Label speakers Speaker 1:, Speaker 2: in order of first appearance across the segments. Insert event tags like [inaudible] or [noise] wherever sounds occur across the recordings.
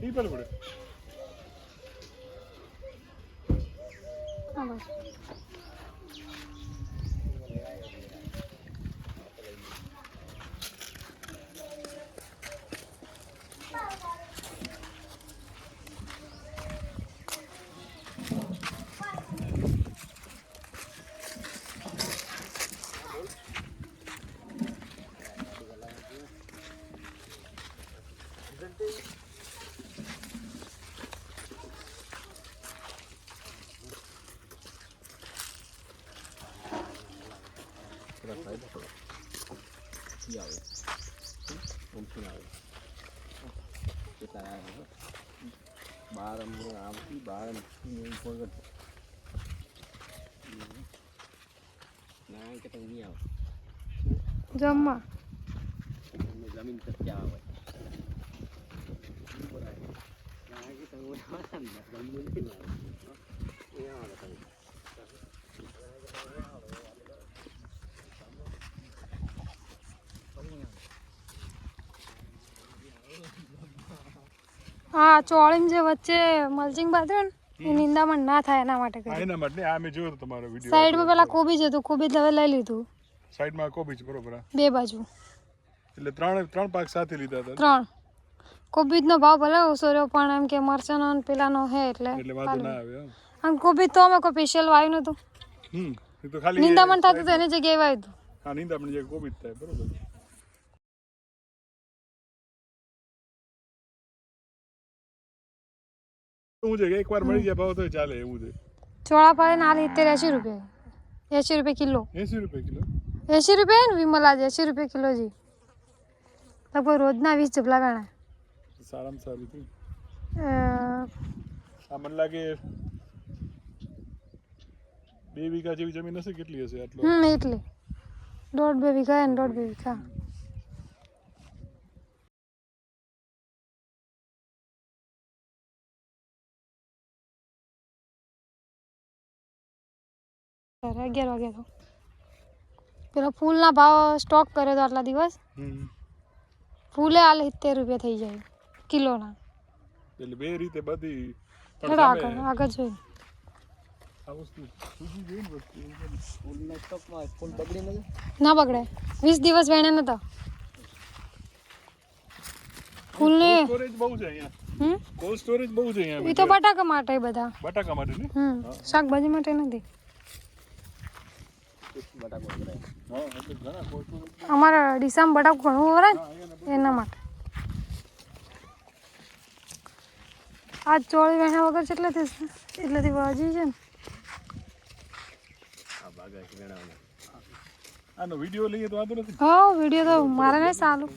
Speaker 1: நீ பண்ண போடு પડે
Speaker 2: આ બાજુ.
Speaker 3: બાર આવતી બાર ના કે તમે નહીં આવો
Speaker 2: જમવા
Speaker 3: તમને જમીન પર ક્યાં આવે ના કે તમે આવતા ને જમવું નહીં આવે એ આવે તમે
Speaker 2: હા ચોળીને જે વચ્ચે મલ્ચિંગ બાંધ્યું ને એ નિંદામણ ના થાય એના માટે કરી
Speaker 1: એના માટે આ મેં જોયો તમારો વીડિયો.
Speaker 2: સાઈડમાં પેલા કોબીજ હતું કોબીજ હવે લઈ લીધું.
Speaker 1: સાઈડમાં કોબીજ બરોબર
Speaker 2: બે બાજુ.
Speaker 1: એટલે ત્રણ ત્રણ પાક સાથે લીધા હતા.
Speaker 2: ત્રણ. કોબીજનો ભાવ ભલે ઓછો રહ્યો પણ એમ કે મરચાંનો અને પેલાનો હે એટલે
Speaker 1: એટલે વાંધો ના આવે
Speaker 2: આમ કોબીજ તો અમે કોઈ સ્પેશિયલ વાવ્યું નતું
Speaker 1: હમ તો ખાલી
Speaker 2: નિંદામણ થતું તો એની જગ્યાએ વાવ્યું હતું.
Speaker 1: હા નિંદામણ જગ્યાએ કોબીજ થાય બરોબર. શું છે કે એકવાર મળી જાય ભાવ તો ચાલે એવું છે.
Speaker 2: ચોળા પાડે ના લીધે એસી રૂપિયા. એંશી રૂપિયા કિલો.
Speaker 1: એસી રૂપિયા કિલો?
Speaker 2: એસી રૂપિયા ને વિમલા જ એસી રૂપિયા કિલો જી. લગભગ રોજના વીસ જબલા ગણા
Speaker 1: સારામાં સારું થયું આ મને લાગે બે વીઘા જેવી જમીન હશે કેટલી હશે આટલું?
Speaker 2: હમ એટલી. દોઢ બે વીઘા ને દોઢ બે વીઘા. ત્યારે અગિયાર વાગે તો. પેલો ફૂલના ભાવ સ્ટોક કર્યો તો આટલા દિવસ. ફૂલે હાલ સિત્તેર રૂપિયા થઈ જાય કિલોના.
Speaker 1: એટલે બે રીતે બધી
Speaker 2: આગળ આગળ જોઈ.
Speaker 1: ને ને.
Speaker 3: ફૂલ બગડી
Speaker 2: ના વીસ દિવસ વેણે નતા. ફૂલને
Speaker 1: સ્ટોરેજ બહુ છે અહીંયા.
Speaker 2: હમ?
Speaker 1: કોલ્ડ સ્ટોરેજ બહુ છે અહીંયા
Speaker 2: એ તો બટાકા માટે બધા.
Speaker 1: બટાકા માટે ને?
Speaker 2: હમ. શાકભાજી માટે નથી
Speaker 3: બટાકો કરાય
Speaker 1: હા એટલે ઘણા કોલ્ડ સ્ટોરેજ
Speaker 2: અમારા ડીસામાં બટાકું ઘણું વરે એના માટે. આ ચોળી વેણા વગર કેટલેથી એટલેથી વાજી છે
Speaker 1: આનો વીડિયો લઈએ તો વાંધો નથી.
Speaker 2: હા વીડિયો તો મારે નહીં સારું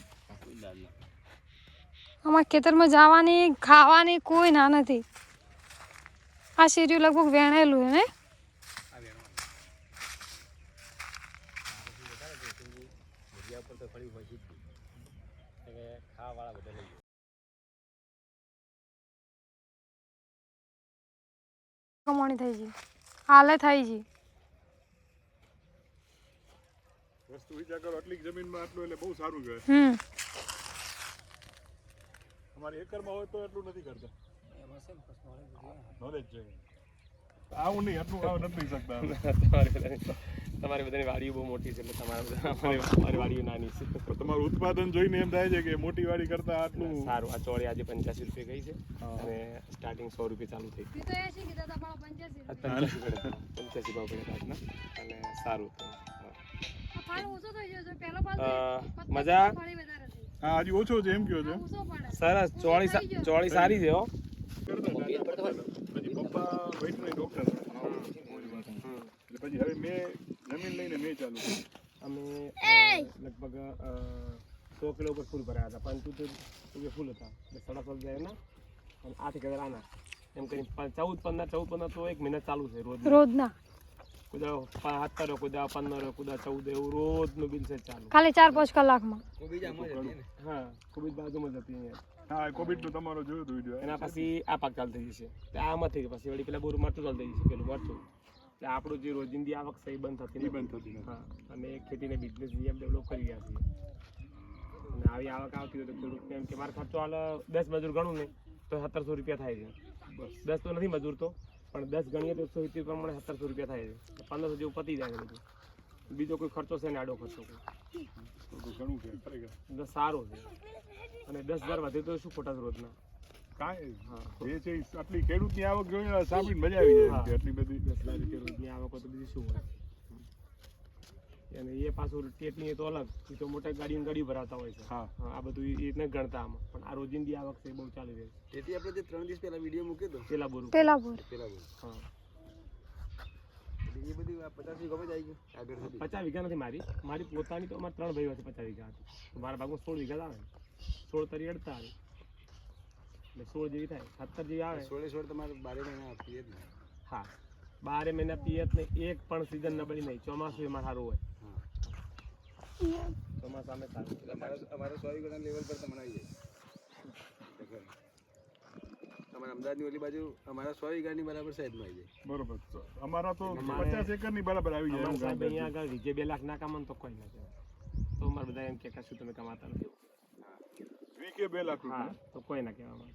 Speaker 2: અમારા ખેતરમાં જવાની ખાવાની કોઈ ના નથી. આ શીર્યું લગભગ વેણેલું હે ને?
Speaker 3: ફરી હોય જ એટલે ખાવાવાળા બધા લઈ
Speaker 2: કમાણી થઈ ગઈ. હાલે થઈ છે
Speaker 1: વસ્તુ વિચાર કરો આટલી જમીનમાં આટલું એટલે બહુ સારું છે
Speaker 2: હમ.
Speaker 1: અમારે એકરમાં હોય તો એટલું નથી કરતા. નોલેજ છે આવું નહીં આટલું આવું નથી શકતા. [laughs]
Speaker 3: તમારી બધાની વાડીઓ બહુ મોટી છે એટલે તમારે બધા અમારી વાડીઓ નાની છે.
Speaker 1: તો તમારું ઉત્પાદન જોઈને એમ થાય છે કે મોટી વાડી કરતા આટલું
Speaker 3: સારું આ ચોળી આજે પંચ્યાસી રૂપિયા ગઈ છે. અને સ્ટાર્ટિંગ સો રૂપિયા ચાલુ થઈ
Speaker 2: પંચ્યાસી
Speaker 3: ભાવ પડે આજના અને સારું. તો
Speaker 2: ફાળ ઓછો થઈ ગયો છે. પહેલો પાલ
Speaker 3: અ, મજા?
Speaker 1: હા હજી ઓછો છે એમ કયો છે.
Speaker 3: સરસ ચોળી ચોળી સારી છે હો.
Speaker 1: પપ્પા ડોક્ટર એટલે પછી હવે મેં જમીન લઈને મેં ચાલુ
Speaker 3: અમે લગભગ સો કિલો ઉપર ફૂલ ભરાયા હતા. પંચોતેર રૂપિયા ફૂલ હતા. એટલે સાડા સાત જાય એના. અને આઠ હજાર આના. એમ કરીને ચૌદ પંદર ચૌદ પંદર તો એક મહિના ચાલુ છે રોજ
Speaker 2: રોજના?
Speaker 3: કુદા સત્તર કુદા પંદર કુદા ચૌદ એવું રોજનું બિલ છે ચાલુ.
Speaker 2: ખાલી ચાર પાંચ કલાકમાં.
Speaker 3: હા ખૂબ જ બાજુમાં જ હતી અહીંયા.
Speaker 1: હા કોવિડનું તમારો જોયું તું વિડિયો
Speaker 3: એના પછી આ પાક ચાલુ થઈ જશે. આમાંથી આમાં પછી વળી પેલા બોરું મરતું ચાલુ થઈ જશે પેલું મરતું. એટલે આપણું જે રોજિંદી આવક છે એ બંધ થતી
Speaker 1: નથી. બંધ થતી.
Speaker 3: હા અને ખેતીને બિઝનેસ જેમ ડેવલપ કરી ગયા છીએ. અને આવી આવક આવતી હોય તો ખેડૂતને એમ કે મારે ખર્ચો હાલ દસ મજૂર ગણું ને તો સત્તરસો રૂપિયા થાય છે.
Speaker 1: બસ.
Speaker 3: દસ તો નથી મજૂર તો પણ દસ ગણીએ તો સો સિત્તેર પ્રમાણે સત્તરસો રૂપિયા થાય છે. પંદરસો જેવું પતી જાય છે બધું. બીજો કોઈ ખર્ચો છે ને આડો ખર્ચો કોઈ.
Speaker 1: તો ઘણું છે ખરેખર.
Speaker 3: એટલે સારો છે. અને દસ હજાર વધે તો શું ખોટા રોજના
Speaker 1: કાંઈ જે છે આટલી ખેડૂતની આવક જોઈને સાંભળીને મજા આવી જાય
Speaker 3: હા.
Speaker 1: આટલી બધી.
Speaker 3: દસ હજાર રૂપિયા આવક તો બીજું શું હોય? અને એ પાછું ટેટની એ તો અલગ. એ તો મોટા ગાડીઓ ગાડી ભરાતા હોય છે.
Speaker 1: હા.
Speaker 3: આ બધું એ રીતના ગણતા આમાં. પણ આ રોજિંદી આવક છે બહુ ચાલી રહી છે.
Speaker 4: તેથી આપણે જે ત્રણ દિવસ પહેલા વીડિયો મૂક્યો હતો
Speaker 3: પેલા બોર.
Speaker 2: પેલા બોર.
Speaker 4: પેલા બોર.
Speaker 3: હા.
Speaker 4: એ બધું આ પચાસ વીઘા જ આવી ગયું. આગળ સુધી.
Speaker 3: પચાસ વીઘા નથી મારી. મારી પોતાની તો અમારે ત્રણ ભાઈઓ છે પચાસ વીઘા હતી તો મારા ભાગમાં સોળ વીઘા જ આવે. સોળ તરી અડતા આવે. એટલે સોળ જેવી થાય. સત્તર જેવી આવે.
Speaker 4: સોળે સોળ તમારે બારે મહિના આપીએ જ ને.
Speaker 3: હા. બારે મહિના પિયત ને એક પણ સીઝન નબળી નહીં. ચોમાસું એમાં સારું હોય.
Speaker 4: હા.
Speaker 3: ચોમાસા અમે સારું.
Speaker 4: એટલે અમારે અમારે સો વીઘાના લેવલ પર તમને આવી જાય. તમારા અમદાવાદની ઓલી બાજુ અમારા સો વીઘાની બરાબર સાઈડમાં આવી જાય.
Speaker 1: બરોબર અમારા તો
Speaker 3: અમારે-
Speaker 1: પચાસ એકરની બરાબર આવી જાય.
Speaker 3: સાહેબ અહીંયા આગળ જે બે લાખ ના કામ તો કોઈ ના કહેવાય તો અમારે બધા એમ કે કશું તમે કમાતા નથી.
Speaker 1: વીઘે બે લાખ
Speaker 3: હા તો કોઈ ના કહેવામાં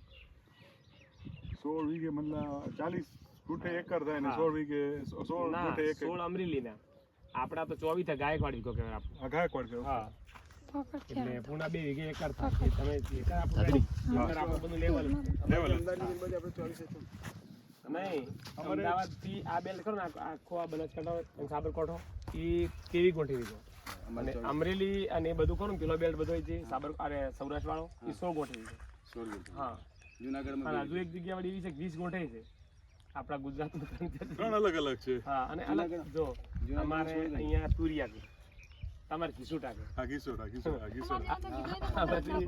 Speaker 1: સોળ વીઘે મતલબ ચાલીસ ફૂટે એકર થાય ને સોળ વીઘે સોળ
Speaker 3: ના
Speaker 1: ફૂટે એકર
Speaker 3: સોળ અમરેલી ના આપડા તો ચોવીસ ગાયકવાડ વીઘો કહેવાય આપણું.
Speaker 1: ગાયકવાડ કહેવાય.
Speaker 3: હા. એટલે પૂણા બે વીઘે એકર થાય. તમે એકર આપણું એકર આપણું બધું લેવલ.
Speaker 1: લેવલ. જ.
Speaker 4: અમદાવાદની ઓલી બાજુ આપણે ચોવીસ
Speaker 3: નહીં અમદાવાદ આ બેલ ખરો ને આખો આ બનાસકાંઠા સાબરકાંઠો એ તેવી ગોઠી વીઘો અને અમરેલી અને એ બધું ને પેલો બેલ્ટ બધો જે સાબર અરે સૌરાષ્ટ્ર વાળો એ સો
Speaker 4: ગોઠવી છે
Speaker 3: હા.
Speaker 4: જુનાગઢમાં
Speaker 3: હજુ એક જગ્યા વાળી એવી છે વીસ ગોઠે છે. આપણા ગુજરાતમાં ત્રણ
Speaker 1: અલગ અલગ છે.
Speaker 3: હા અને અલગ જો અમારે અહીંયા તુરિયા છે તમારે ઘીસું ટાકે.
Speaker 1: ઘીસું ઘીસું આ
Speaker 3: બધી.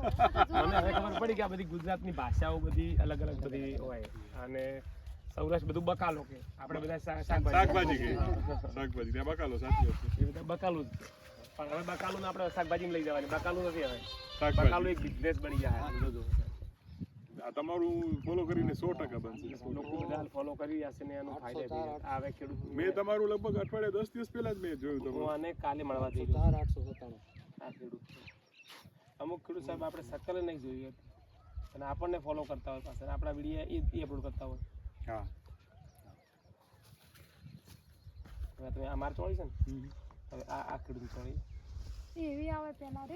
Speaker 3: મને હવે ખબર પડી કે આ બધી ગુજરાતની ભાષાઓ બધી અલગ અલગ બધી હોય. અને સૌરાષ્ટ્ર બધું બકાલો કે. આપણે બધા
Speaker 1: શાકભાજી.
Speaker 3: શાકભાજી
Speaker 1: કે. શાકભાજી ત્યાં બકાલો સાચી વાત છે.
Speaker 3: એ બધા બકાલું જ. પણ હવે બકાલું આપણે શાકભાજી લઈ જવાની. બકાલું નથી હવે. બકાલું એક બિઝનેસ બની જાય.
Speaker 1: આ તમારું ફોલો કરીને સો ટકા બનશે.
Speaker 3: લોકો ફોલો કરી રહ્યા છે ને એનો ફાયદો થઈ રહ્યો છે. આ હવે ખેડૂત
Speaker 1: મેં તમારું લગભગ અઠવાડિયે દસ દિવસ પહેલા જ મેં જોયું
Speaker 3: હું
Speaker 1: તમારું.
Speaker 3: આને કાલે મળવા જઈ રહ્યો છું. આ ખેડૂત અમુક ખેડૂત સાહેબ આપણે સકલે નહીં જોઈએ અને આપણને ફોલો કરતા હોય પાછળ આપણા વીડિયો એ એ અપલોડ કરતા હોય.
Speaker 1: હા.
Speaker 3: હવે તમે આ માર ચોળી છે ને? હવે આ આ ખેડૂત ચોળી.
Speaker 2: એવી આવે પેલા રે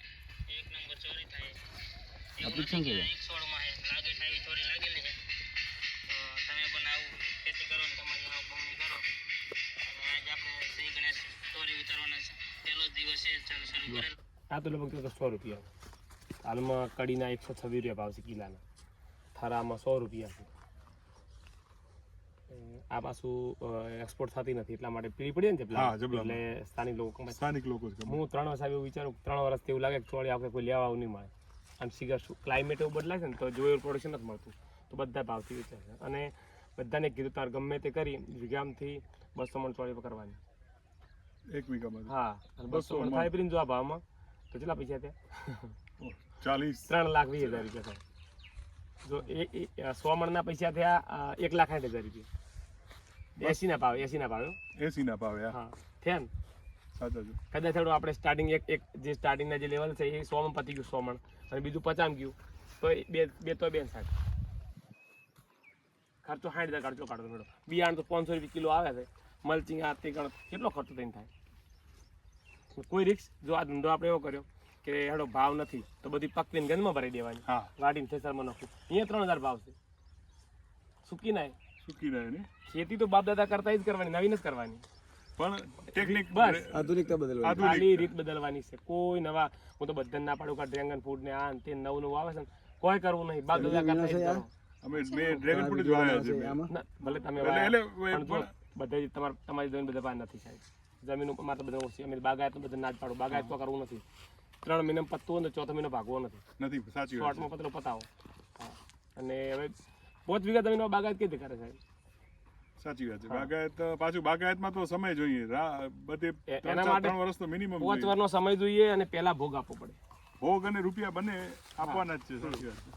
Speaker 3: નો
Speaker 2: શું કહેવાય છે. આવી
Speaker 4: છે.
Speaker 3: આ તો લગભગ તો સો રૂપિયા. હાલમાં કડીના એકસો છવ્વીસ રૂપિયા ભાવ છે કિલાના. થરામાં સો રૂપિયા છે. આ પાછું એક્સપોર્ટ થતી નથી એટલા માટે પીળી પડી ને. એટલે સ્થાનિક લોકો
Speaker 1: સ્થાનિક લોકો
Speaker 3: હું ત્રણ વર્ષ એવું વિચારું કે ત્રણ વર્ષથી એવું લાગે કે ચોળી આપણે કોઈ લેવા આવું નહીં મળે. અને સિગર ક્લાઇમેટ એવું બદલાય છે ને તો જોયું પ્રોડક્શન નથી મળતું. તો બધા ભાવથી વેચે છે. અને બધાને કીધું તાર ગમે તે કરી વીઘામથી બસો મણ ચોળી કરવાની
Speaker 1: એક વીઘામાં?
Speaker 3: હા અને બસો મણ. થાય પ્રીમ જો આ ભાવમાં તો કેટલા પૈસા થયા?
Speaker 1: ચાલીસ.
Speaker 3: ત્રણ લાખ વીસ હજાર રૂપિયા થાય. જો એ સો મણના પૈસા થયા એક લાખ સાઠ હજાર રૂપિયા. એસી ના ભાવ એસી ના ભાવ
Speaker 1: એસી ના ભાવે
Speaker 3: હા થયા ને? કદાચ થોડું આપણે સ્ટાર્ટિંગ એક એક જે સ્ટાર્ટિંગના જે લેવલ છે એ સોમાં પતી ગયું સોમણ અને બીજું પચામ ગયું. તો બે બે તો બે સાહેબ. ખર્ચો સાઠ હજાર ખર્ચો કાઢો મેળો બિયારણ તો પાંચસો રૂપિયા કિલો આવે છે. મલ્ચિંગ આ તે ગણો કેટલો ખર્ચો થઈને થાય? કોઈ રિક્સ જો આ ધંધો આપણે એવો કર્યો કે હેડો ભાવ નથી તો બધી પકવીને ગંદમાં ભરી દેવાની.
Speaker 1: હા.
Speaker 3: વાડીને થેસરમાં નાખું. અહીંયા ત્રણ હજાર ભાવ છે. સૂકી નાય
Speaker 1: સુકી નાય ને?
Speaker 3: ખેતી તો બાપ દાદા કરતા જ કરવાની નવીન જ કરવાની.
Speaker 1: પણ ટેકનિક
Speaker 3: બસ.
Speaker 4: આધુનિકતા બદલવાની.
Speaker 1: આધુનિક
Speaker 3: ખાલી રીત બદલવાની છે. કોઈ નવા હું તો બધાને ના પાડું કે ડ્રેગન ફ્રૂટ ને આ તે નવું નવું આવે છે કોઈ કરવું નહીં. બાદ બધા કરતા
Speaker 1: અમે મે ડ્રેગન ફ્રૂટ જોયા છે
Speaker 3: ભલે તમે
Speaker 1: એટલે
Speaker 3: જો તમાર તમારી જમીન બધા પાસે નથી સાહેબ જમીન ઉપર માત્ર બધા ઓછી અમે બાગાયત બધા ના જ પાડો. બાગાયત તો કરવું નથી. ત્રણ મહિને પતવું હોય ને ચોથો મહિનો ભાગવો નથી.
Speaker 1: નથી સાચી.
Speaker 3: શોર્ટમાં પતલો પતાવો. અને હવે પાંચ વીઘા જમીનમાં બાગાયત કઈ રીતે કરે સાહેબ?
Speaker 1: સાચી વાત છે. બાગાયત પાછું બાગાયતમાં તો સમય જોઈએ. બધે
Speaker 3: એના માટે
Speaker 1: ત્રણ વર્ષ તો મિનિમમ
Speaker 3: પાંચ વર્ષનો સમય જોઈએ અને પહેલા ભોગ આપવો પડે.
Speaker 1: ભોગ અને રૂપિયા બંને આપવાના જ છે સાચી વાત છે.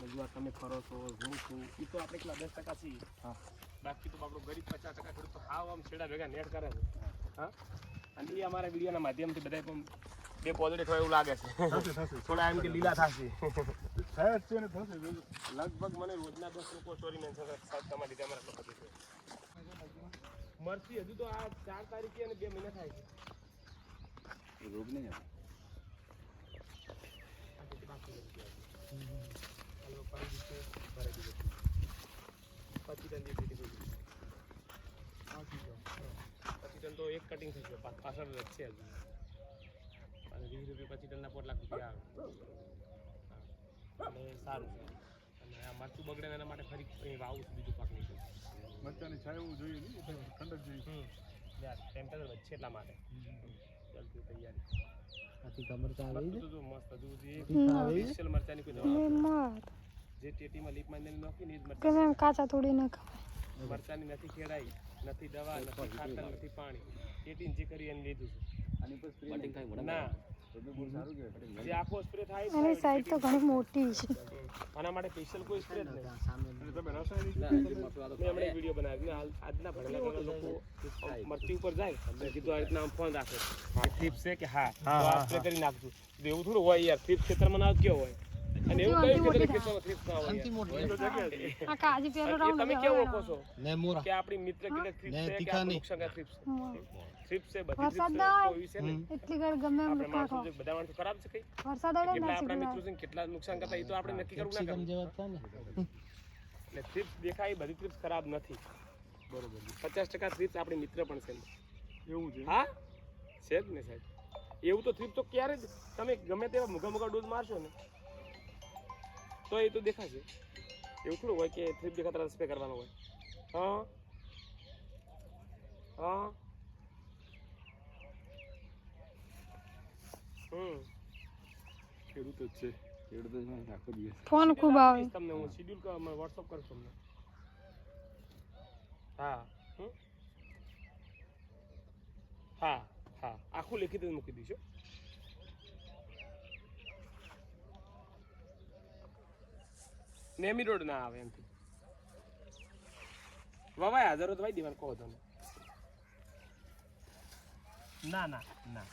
Speaker 3: રજૂઆત તમે કરો છો હું છું. એ તો આપણે કેટલા દસ ટકા છીએ. બાકી તો આપણો ગરીબ પચાસ ટકા ખેડૂત તો હાવ આમ છેડા ભેગા નેટ કરે છે. હા. અને એ અમારા વિડીયોના માધ્યમથી બધા પણ બે પોઝિટિવ હોય એવું લાગે છે. થોડા એમ કે લીલા થશે.
Speaker 1: જ છે ને થશે
Speaker 3: લગભગ મને રોજના દસ લોકો સ્ટોરી મેન્શન કરે તમારી રીતે અમારા લોકો છે મરસી હજુ તો આ ચાર તારીખે અને બે મહિના થાય છે.
Speaker 4: રોગ નહીં.
Speaker 3: પચીસ ટન તો એક કટિંગ થઈ ગયો. પાછળ જ છે હજુ. વીસ રૂપિયા પચીસ ટનના પોટ રૂપિયા આવે. અને સારું છે. અને આ મરચું બગડે એના માટે ફરી કંઈ વાવું છું બીજું પાક નીકળ્યું
Speaker 1: મરચાની છાયું જોઈએ નહીં ઠંડક જોઈએ
Speaker 3: યાર ટેમ્પરેચર વધશે એટલા માટે. જલ્દી તૈયારી. મરચું તો મસ્ત હજુ સુધી સ્પેશિયલ મરચાની કોઈ દવા જે ટેટીમાં લીપ માંડીને નાખી ને એ જ મરચાં
Speaker 2: ગમે એમ કાચા થોડી ન ખવાય?
Speaker 3: મરચાની નથી ખેડાઈ નથી દવા નથી ખાતર નથી પાણી. ટેટીને જે કરી એને લીધું
Speaker 4: આની પર spray
Speaker 3: છે ના. જે આખો સ્પ્રે થાય છે,
Speaker 2: એની સાઈઝ તો ઘણી મોટી છે.
Speaker 3: આના માટે સ્પેશિયલ કોઈ સ્પ્રે જ નહીં.
Speaker 1: અને તમે રાસાયણિક
Speaker 3: મેં હમણાં વીડિયો બનાવ્યો. હાલ આજના ભણેલા લોકો મરચી ઉપર જાય. મેં કીધું આ રીતના ફોન રાખે. કે છે કે હા? તો આ સ્પ્રે કરી નાખજો. એવું થોડું હોય યાર. થીપ ક્ષેત્રમાં ના કેવો હોય. અને એવું કયું ખેતર ખેતરમાં થીપ ના હોય.
Speaker 2: આ કાજી પેલો રાઉન્ડ
Speaker 3: તમે કેવો ઓળખો છો?
Speaker 5: ને મોરા
Speaker 3: કે આપણી મિત્ર કેટલે થ્રીપ છે કે. નુકસાન થ્રીપ છે? થ્રીપ છે બધી છે ને
Speaker 2: એટલી ઘડી ગમે એમ કાઢો
Speaker 3: બધા માણસો ખરાબ છે કઈ?
Speaker 2: વરસાદ આવે
Speaker 3: કેટલા
Speaker 2: ને
Speaker 3: આપણા મિત્રો છે કેટલા નુકસાન કરતા એ તો આપણે નક્કી કરવું ના કરવું. એટલે ટ્રીપ દેખાય બધી ટ્રીપ ખરાબ નથી. બરોબર. પચાસ ટકા ટ્રીપ આપણી મિત્ર પણ છે.
Speaker 1: એવું છે?
Speaker 3: હા? છે જ ને સાહેબ. એવું તો ટ્રીપ તો ક્યારે જ તમે ગમે તેવા મુગા મુગા ડોઝ મારશો ને તો એ તો દેખાશે. એવું થોડું હોય કે ટ્રીપ દેખાતા સ્પ્રે કરવાનો હોય. હા? હા?
Speaker 1: ખેડૂત જ છે
Speaker 4: ખેડૂત જ આખો દિવસ
Speaker 2: ફોન ખૂબ આવે.
Speaker 3: તમને હું શિડ્યુલ વોટ્સઅપ કરું તમને. હા હમ? હા હા. આખું લખી જ મૂકી દઈશું નેમી રોડ ના આવે એમથી વવાય હાજર હોય તો ભાઈ દેવાનું કહો તમે. ના ના ના.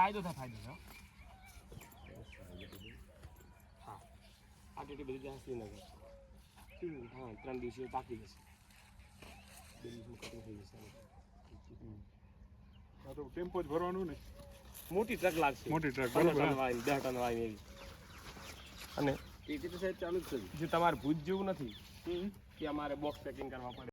Speaker 3: ફાયદો થાય ફાયદો થયો હો. હા. આ ટેટી બધી ત્યાં શ્રીનગર હા ત્રણ દિવસે પાકી જશે. બે દિવસમાં કટિંગ થઈ જશે.
Speaker 1: તો ટેમ્પો જ ભરવાનું ને.
Speaker 3: મોટી ટ્રક લાગશે.
Speaker 1: મોટી ટ્રક બરોબર.
Speaker 3: દસ ટન વાળી એવી. અને
Speaker 4: ટીટી તો સાહેબ ચાલુ જ છે
Speaker 3: જે તમારે ભૂજ જેવું નથી કે અમારે બોક્સ પેકિંગ કરવા પડે.